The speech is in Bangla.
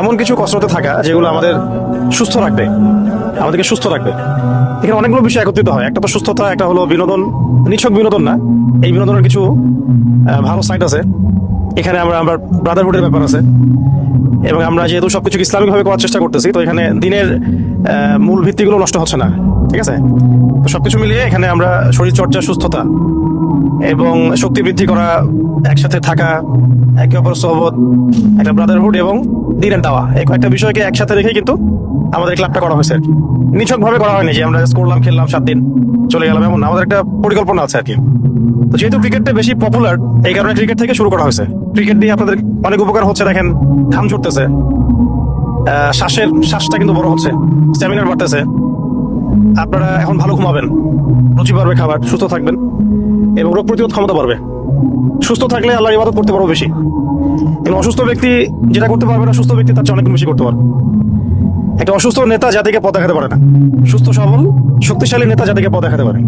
এমন কিছু কসরতে থাকা যেগুলো আমাদের সুস্থ রাখবে, আমাদেরকে সুস্থ রাখবে। এখানে অনেকগুলো বিষয় একত্রিত হয়। একটা তো সুস্থতা, একটা হলো বিনোদন। নিছক বিনোদন না। এই বিনোদনের কিছু ভালো সাইড আছে। এখানে আমরা আমরা ব্রাদারহুডের ব্যাপার আছে। এবং আমরা যেহেতু সবকিছু ইসলামিকভাবে করার চেষ্টা করতেছি, তো এখানে দিনের মূল ভিত্তিগুলো নষ্ট হচ্ছে না। ঠিক আছে? তো সবকিছু মিলিয়ে এখানে আমরা শরীর চর্চা সুস্থতা এবং শক্তি বৃদ্ধি করা, একসাথে থাকা, একে অপর সহবত, একটা ব্রাদারহুড এবং দিনের দাওয়া। এই কয়েকটা বিষয়কে একসাথে রেখে কিন্তু আমাদের ক্লাবটা করা হয়েছে। আর কি নিছক ভাবে করা হয়নি যে আমরা করলাম, খেললাম, সাত দিন চলে গেলাম এমন আমাদের একটা পরিকল্পনা আছে আর কি। তো যেহেতু ক্রিকেটটা বেশি পপুলার এই কারণে ক্রিকেট থেকে শুরু করা হয়েছে। ক্রিকেট দিয়ে আপনাদের অনেক উপকার হচ্ছে, দেখেন, ঘাম ছুটতেছে শ্বাসের, শ্বাসটা কিন্তু বড় হচ্ছে স্ট্যামিনার বাড়তেছে। আপনারা এখন ভালো ঘুমাবেন। রুচি পারবে খাবার, সুস্থ থাকবেন এবং রোগ প্রতিরোধ ক্ষমতা বাড়বে। সুস্থ থাকলে আল্লাহর ইবাদত করতে পারব বেশি। এবং অসুস্থ ব্যক্তি যেটা করতে পারবে না, সুস্থ ব্যক্তি তার চেয়ে অনেক বেশি করতে পারবে। একটা অসুস্থ নেতা জাতিকে পথ দেখাতে পারে না। সুস্থ, সবল, শক্তিশালী নেতা জাতিকে পথ দেখাতে পারে।